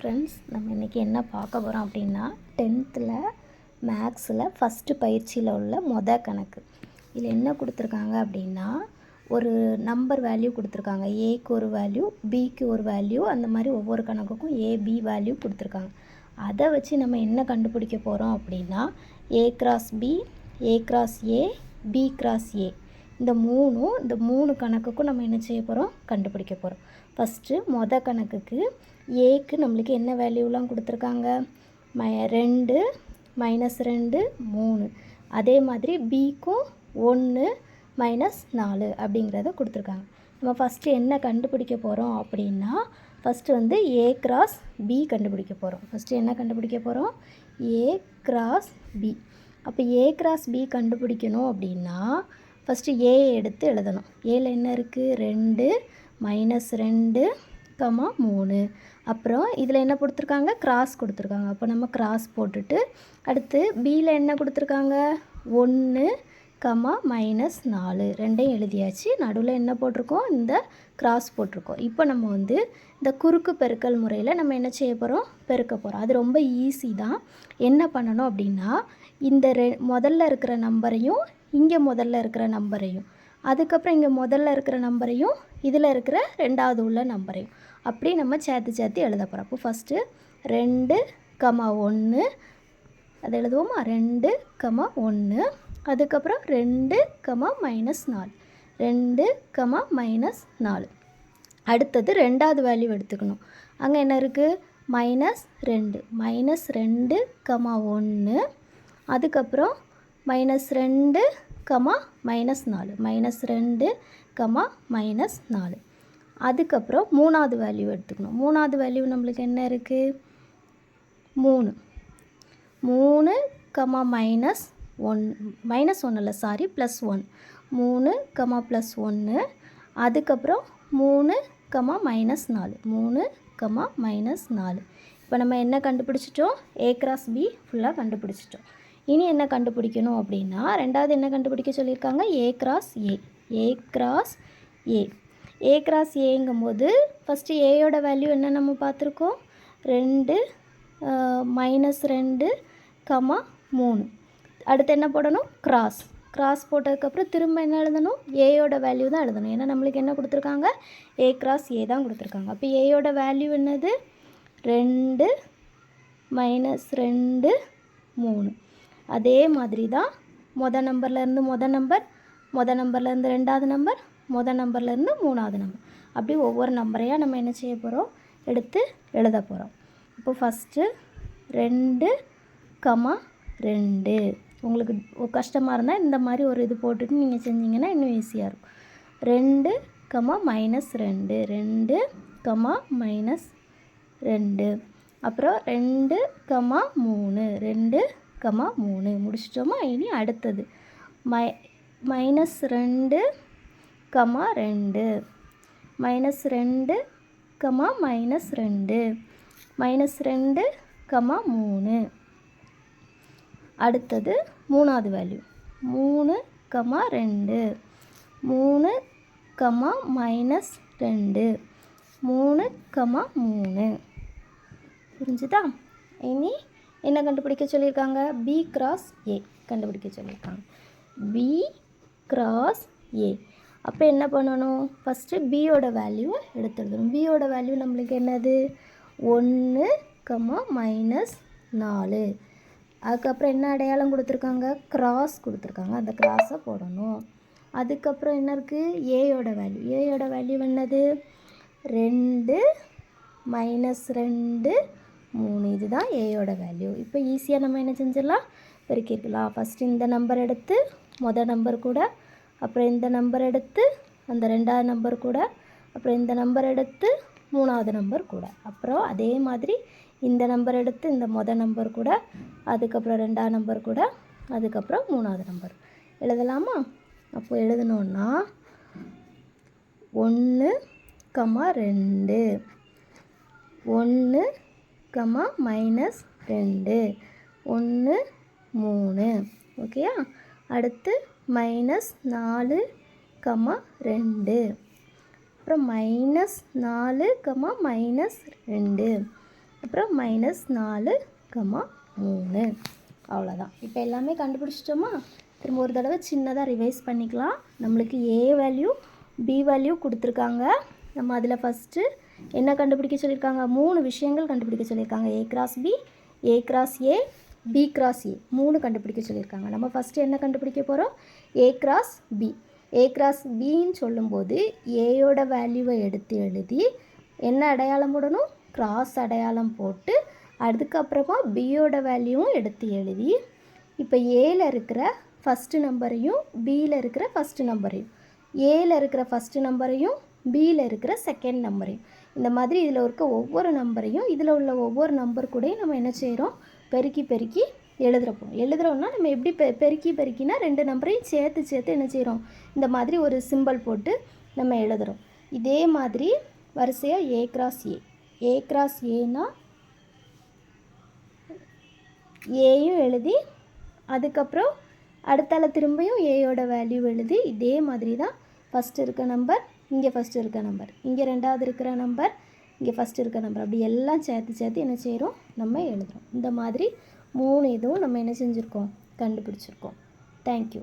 Friends நம்ம இன்றைக்கி என்ன பார்க்க போகிறோம் அப்படின்னா டென்த்தில் மேக்ஸில் ஃபஸ்ட்டு பயிற்சியில் உள்ள மொத கணக்கு. இதில் என்ன கொடுத்துருக்காங்க அப்படின்னா ஒரு நம்பர் வேல்யூ கொடுத்துருக்காங்க. ஏக்கு ஒரு வேல்யூ பிக்கு ஒரு வேல்யூ அந்த மாதிரி ஒவ்வொரு கணக்குக்கும் ஏ பி வேல்யூ கொடுத்துருக்காங்க. அதை வச்சு நம்ம என்ன கண்டுபிடிக்க போகிறோம் அப்படின்னா A cross B A cross A B cross A இந்த மூணும் இந்த மூணு கணக்குக்கும் நம்ம என்ன செய்ய போகிறோம் கண்டுபிடிக்க போகிறோம் ஃபஸ்ட்டு மொதல் கணக்குக்கு ஏக்கு நம்மளுக்கு என்ன வேல்யூலாம் கொடுத்துருக்காங்க? ம ரெண்டு மைனஸ் ரெண்டு மூணு. அதே மாதிரி பிக்கும் ஒன்று மைனஸ் நாலு அப்படிங்கிறத கொடுத்துருக்காங்க. நம்ம ஃபஸ்ட்டு என்ன கண்டுபிடிக்க போகிறோம் அப்படின்னா ஃபஸ்ட்டு வந்து ஏ கிராஸ் பி கண்டுபிடிக்க போகிறோம் ஃபஸ்ட்டு என்ன கண்டுபிடிக்க போகிறோம் ஏ கிராஸ் பி அப்போ ஏ கிராஸ் பி கண்டுபிடிக்கணும் அப்படின்னா ஃபஸ்ட்டு ஏ எடுத்து எழுதணும். ஏல என்ன இருக்குது ரெண்டு மைனஸ் ரெண்டு கமா மூணு. அப்புறம் இதில் என்ன கொடுத்துருக்காங்க? கிராஸ் கொடுத்துருக்காங்க. அப்போ நம்ம கிராஸ் போட்டுட்டு அடுத்து பியில் என்ன கொடுத்துருக்காங்க? ஒன்று கமா மைனஸ் நாலு. ரெண்டையும் எழுதியாச்சு. நடுவில் என்ன போட்டிருக்கோம்? இந்த கிராஸ் போட்டிருக்கோம். இப்போ நம்ம வந்து இந்த குறுக்கு பெருக்கல் முறையில் நம்ம என்ன செய்ய போகிறோம் பெருக்க போகிறோம் அது ரொம்ப ஈஸி தான். என்ன பண்ணணும் அப்படின்னா இந்த ரெ முதல்ல இருக்கிற நம்பரையும் இங்கே முதல்ல இருக்கிற நம்பரையும். அதுக்கப்புறம் இங்கே முதல்ல இருக்கிற நம்பரையும் இதில் இருக்கிற ரெண்டாவது உள்ள நம்பரையும். அப்படி நம்ம சேர்த்து சேர்த்து எழுத போகிறோம் அப்போ ஃபஸ்ட்டு ரெண்டு கமா ஒன்று அது எழுதுவோமா? ரெண்டு கமா ஒன்று அதுக்கப்புறம் ரெண்டு கமா மைனஸ் நாலு. ரெண்டு கமா மைனஸ் நாலு. அடுத்தது ரெண்டாவது வேல்யூ எடுத்துக்கணும். அங்கே என்ன இருக்குது மைனஸ் ரெண்டு. மைனஸ் ரெண்டு கமா ஒன்று அதுக்கப்புறம் மைனஸ் ரெண்டு கமா மைனஸ் நாலு. மைனஸ் ரெண்டு கமா மைனஸ் நாலு. அதுக்கப்புறம் மூணாவது வேல்யூ எடுத்துக்கணும். மூணாவது வேல்யூ நம்மளுக்கு என்ன இருக்குது மூணு. மூணு கமா மைனஸ் ஒன் மைனஸ் ஒன்று இல்லை சாரி ப்ளஸ் ஒன் மூணு கமா ப்ளஸ் ஒன்று அதுக்கப்புறம் மூணு கமா மைனஸ் நாலு. மூணு கமா மைனஸ் நாலு. இப்போ நம்ம என்ன கண்டுபிடிச்சிட்டோம்? ஏ கிராஸ் பி ஃபுல்லாக கண்டுபிடிச்சிட்டோம். இனி என்ன கண்டுபிடிக்கணும் அப்படின்னா ரெண்டாவது என்ன கண்டுபிடிக்க சொல்லியிருக்காங்க? A cross A A cross A A cross ஏங்கும்போது first ஏயோட வேல்யூ என்ன நம்ம பார்த்துருக்கோம்? ரெண்டு மைனஸ் ரெண்டு கமா மூணு. அடுத்து என்ன போடணும்? கிராஸ் கிராஸ் போட்டதுக்கப்புறம் திரும்ப என்ன எழுதணும்? ஏயோட வேல்யூ தான் எழுதணும். ஏன்னா நம்மளுக்கு என்ன கொடுத்துருக்காங்க? ஏ கிராஸ் ஏ தான் கொடுத்துருக்காங்க. அப்போ ஏயோட வேல்யூ என்னது? ரெண்டு மைனஸ் ரெண்டு மூணு. அதே மாதிரி தான் மொதல் நம்பர்லேருந்து மொதல் நம்பர் மொதல் நம்பர்லேருந்து ரெண்டாவது நம்பர் மொதல் நம்பர்லேருந்து மூணாவது நம்பர் அப்படி ஒவ்வொரு நம்பரையாக நம்ம என்ன செய்ய போகிறோம் எடுத்து எழுத போகிறோம் இப்போ ஃபஸ்ட்டு ரெண்டு கமா ரெண்டு. உங்களுக்கு கஷ்டமாக இருந்தால் இந்த மாதிரி ஒரு இது போட்டுட்டு நீங்கள் செஞ்சீங்கன்னா இன்னும் ஈஸியாக இருக்கும். ரெண்டு கமா மைனஸ் ரெண்டு. ரெண்டு கமா மைனஸ் ரெண்டு. அப்புறம் ரெண்டு கமா மூணு. ரெண்டு கமா மூணு. முடிச்சிட்டோமா? இனி அடுத்தது. மை மைனஸ் ரெண்டு கமா ரெண்டு. மைனஸ் ரெண்டு கமா மைனஸ் ரெண்டு. மைனஸ் ரெண்டு கமா மூணு. அடுத்தது மூணாவது வேல்யூ மூணு கமா ரெண்டு. மூணு கமா மைனஸ் ரெண்டு. மூணு கமா மூணு. புரிஞ்சுதா? இனி என்ன கண்டுபிடிக்க சொல்லியிருக்காங்க? பி கிராஸ் ஏ கண்டுபிடிக்க சொல்லியிருக்காங்க. பி கிராஸ் ஏ அப்போ என்ன பண்ணணும்? ஃபஸ்ட்டு பியோட வேல்யூ எடுத்துடணும். பியோட வேல்யூ நம்மளுக்கு என்னது? ஒன்று கமா மைனஸ் நாலு. அதுக்கப்புறம் என்ன அடையாளம் கொடுத்துருக்காங்க? கிராஸ் கொடுத்துருக்காங்க. அந்த கிராஸை போடணும். அதுக்கப்புறம் என்ன இருக்குது ஏயோட வேல்யூ ஏயோட வேல்யூ என்னது? ரெண்டு மைனஸ் ரெண்டு மூணு இதுதான் ஏயோட வேல்யூ இப்போ ஈஸியாக நம்ம என்ன செஞ்சிடலாம்? பெருக்கிருக்கலாம். ஃபஸ்ட்டு இந்த நம்பர் எடுத்து மொதல் நம்பர் கூட அப்புறம் இந்த நம்பர் எடுத்து அந்த ரெண்டாவது நம்பர் கூட அப்புறம் இந்த நம்பர் எடுத்து மூணாவது நம்பர் கூட. அப்புறம் அதே மாதிரி இந்த நம்பர் எடுத்து இந்த மொதல் நம்பர் கூட அதுக்கப்புறம் ரெண்டாவது நம்பர் கூட அதுக்கப்புறம் மூணாவது நம்பர் எழுதலாமா? அப்போ எழுதணுன்னா ஒன்று கமா ரெண்டு. ஒன்று கமா மைனஸ் ரெண்டு. ஒன்று மூணு. ஓகேயா அடுத்து மைனஸ் நாலு கமா ரெண்டு. அப்புறம் மைனஸ் நாலு கமா மைனஸ் ரெண்டு. அப்புறம் மைனஸ் நாலு கமா மூணு. அவ்வளோதான் இப்போ எல்லாமே கண்டுபிடிச்சிட்டோமா? திரும்ப ஒரு தடவை சின்னதாக ரிவைஸ் பண்ணிக்கலாம். நம்மளுக்கு ஏ வேல்யூ பி வேல்யூ கொடுத்துருக்காங்க. நம்ம அதில் ஃபஸ்ட்டு என்ன கண்டுபிடிக்க சொல்லியிருக்காங்க? மூணு விஷயங்கள் கண்டுபிடிக்க சொல்லியிருக்காங்க. A cross B A cross A B cross A மூணு கண்டுபிடிக்க சொல்லியிருக்காங்க. நம்ம ஃபஸ்ட்டு என்ன கண்டுபிடிக்க போகிறோம் A cross B A cross பின்னு சொல்லும்போது ஏயோட வேல்யூவை எடுத்து எழுதி என்ன அடையாளம் போடணும்? கிராஸ் அடையாளம் போட்டு அதுக்கப்புறமா பியோட வேல்யூவும் எடுத்து எழுதி இப்போ ஏல இருக்கிற ஃபஸ்ட்டு நம்பரையும் பியில் இருக்கிற ஃபஸ்ட்டு நம்பரையும் ஏல இருக்கிற ஃபஸ்ட்டு நம்பரையும் பியில் இருக்கிற செகண்ட் நம்பரையும் இந்த மாதிரி இதில் இருக்க ஒவ்வொரு நம்பரையும் இதில் உள்ள ஒவ்வொரு நம்பர் கூடயும் நம்ம என்ன செய்கிறோம் பெருக்கி பெருக்கி எழுதுறப்போம் எழுதுறோம்னா நம்ம எப்படி பெ பெருக்கி பெருக்கினா ரெண்டு நம்பரையும் சேர்த்து சேர்த்து என்ன செய்கிறோம் இந்த மாதிரி ஒரு சிம்பல் போட்டு நம்ம எழுதுகிறோம் இதே மாதிரி வரிசையாக ஏ கிராஸ் ஏ ஏ கிராஸ் ஏனா ஏயும் எழுதி அதுக்கப்புறம் அடுத்தால திரும்பியும் ஏயோட வேல்யூ எழுதி இதே மாதிரி தான் ஃபஸ்ட்டு இருக்க நம்பர் இங்கே ஃபஸ்ட்டு இருக்க நம்பர் இங்கே ரெண்டாவது இருக்கிற நம்பர் இங்கே ஃபஸ்ட்டு இருக்க நம்பர் அப்படி எல்லாம் சேர்த்து சேர்த்து என்ன செய்கிறோம் நம்ம எழுதுகிறோம் இந்த மாதிரி மூணு இதுவும் நம்ம என்ன செஞ்சுருக்கோம்? கண்டுபிடிச்சிருக்கோம். தேங்க்யூ